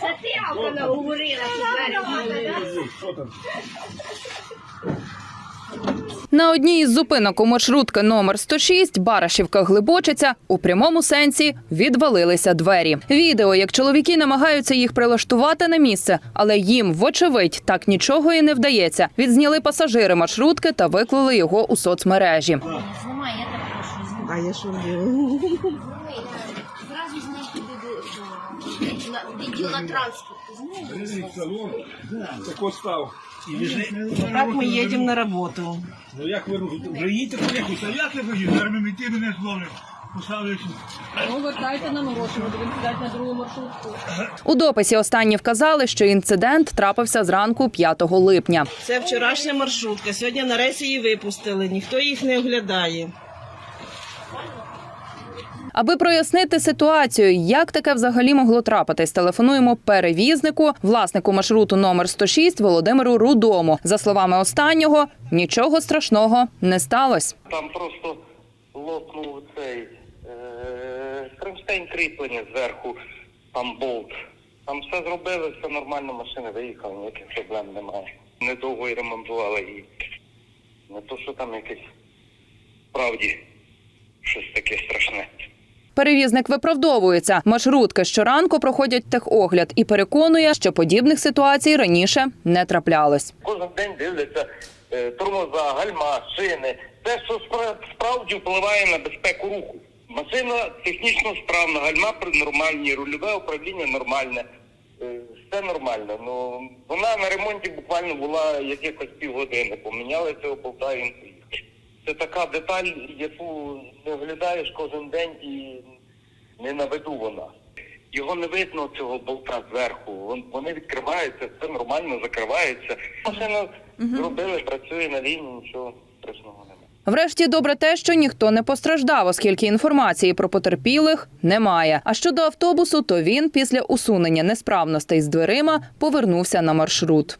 Це ти вона говорила, що двері На одній із зупинок у маршрутки номер 106 Барашівка Глибочиця у прямому сенсі відвалилися двері. Відео, як чоловіки намагаються їх прилаштувати на місце, але їм, вочевидь, так нічого і не вдається. Відзняли пасажири маршрутки та виклали його у соцмережі. Знімай, я так прошу. А я що відділ на транспорт. Салон, так став. І лежить. Так ми їдемо на роботу. Ну як ви рухаєте? Вже їдете поїхали, а як не поїдете? Зараз ми ті мене зловлять. Ну, вертайте будемо сідати на другу маршрутку. У дописі останні вказали, що інцидент трапився зранку 5 липня. Це вчорашня маршрутка. Сьогодні на рейс її випустили. Ніхто їх не оглядає. Аби прояснити ситуацію, як таке взагалі могло трапитись, телефонуємо перевізнику, власнику маршруту номер 106 Володимиру Рудому. За словами останнього, нічого страшного не сталося. Там просто лопнув цей е, кріплення зверху, там болт. Там все зробили, все нормально, машина виїхала, ніяких проблем немає. Недовго і ремонтували її. Не то, що там якесь справді щось таке страшне. Перевізник виправдовується. Маршрутки щоранку проходять техогляд і переконує, що подібних ситуацій раніше не траплялось. Кожен день дивляться е, тормоза, гальма, шини. Те, що спра- справді впливає на безпеку руху. Машина технічно справна, гальма при- нормальні, рульове управління нормальне. Е, Все нормально. Ну вона на ремонті буквально була якихось півгодини. Поміняли цього поїхав. Це така деталь, яку не оглядаєш кожен день і не на виду вона. Його не видно цього болта зверху. Вон- Вони відкриваються, все нормально закривається. Машину зробили, працює на лінії, нічого страшного немає. Врешті добре те, що ніхто не постраждав, оскільки інформації про потерпілих немає. А щодо автобусу, то він після усунення несправностей з дверима повернувся на маршрут.